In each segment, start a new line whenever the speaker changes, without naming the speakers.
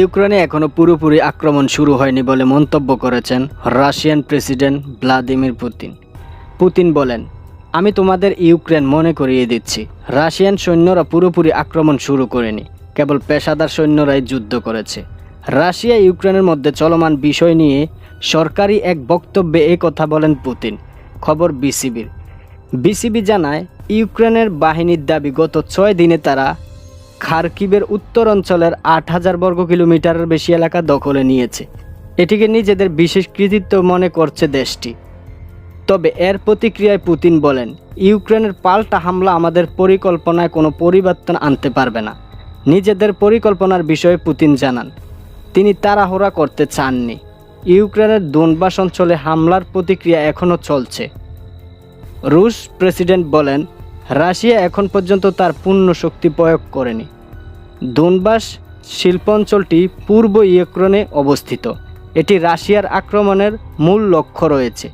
ইউক্রেনে এখনও পুরোপুরি আক্রমণ শুরু হয়নি বলে মন্তব্য করেছেন Russian president Vladimir Putin. Putin বলেন, আমি তোমাদের ইউক্রেন মনে করিয়ে দিচ্ছি। রাশিয়ান সৈন্যরা পুরোপুরি আক্রমণ শুরু করেনি। কেবল পেশাদার সৈন্যরাই যুদ্ধ করেছে। রাশিয়া ইউক্রেনের মধ্যে চলমান বিষয় নিয়ে সরকারি এক বক্তব্যে এ কথা বলেন পুতিন। খবর বিসিবির। বিসিবি জানায়, ইউক্রেনের বাহিনীর দাবি গত ছয় দিনে তারা খারকিবের উত্তর অঞ্চলের আট হাজার বর্গ কিলোমিটারের বেশি এলাকা দখলে নিয়েছে। এটিকে নিজেদের বিশেষ কৃতিত্ব মনে করছে দেশটি। তবে এর প্রতিক্রিয়ায় পুতিন বলেন, ইউক্রেনের পাল্টা হামলা আমাদের পরিকল্পনায় কোনো পরিবর্তন আনতে পারবে না। নিজেদের পরিকল্পনার বিষয়ে পুতিন জানান, তিনি তাড়াহুড়া করতে চাননি। ইউক্রেনের দোনবাস অঞ্চলে হামলার প্রতিক্রিয়া এখনও চলছে। রুশ প্রেসিডেন্ট বলেন রাশিয়া এখন পর্যন্ত তার পূর্ণ শক্তি প্রয়োগ করেনি। দোনবাস শিল্প অঞ্চলটি পূর্ব ইউক্রেনে অবস্থিত। এটি রাশিয়ার আক্রমণের মূল লক্ষ্য রয়েছে।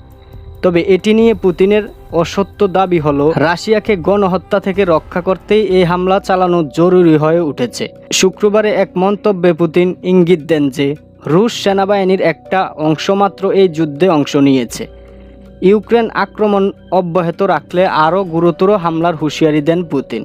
তবে এটি নিয়ে পুতিনের অসত্য দাবি হলো, রাশিয়াকে গণহত্যা থেকে রক্ষা করতেই এই হামলা চালানো জরুরি হয়ে উঠেছে। শুক্রবারে এক মন্তব্যে পুতিন ইঙ্গিত দেন যে, রুশ সেনাবাহিনীর একটা অংশমাত্র এই যুদ্ধে অংশ নিয়েছে। ইউক্রেন আক্রমণ অব্যাহত রাখলে আরও গুরুতর হামলার হুঁশিয়ারি দেন পুতিন।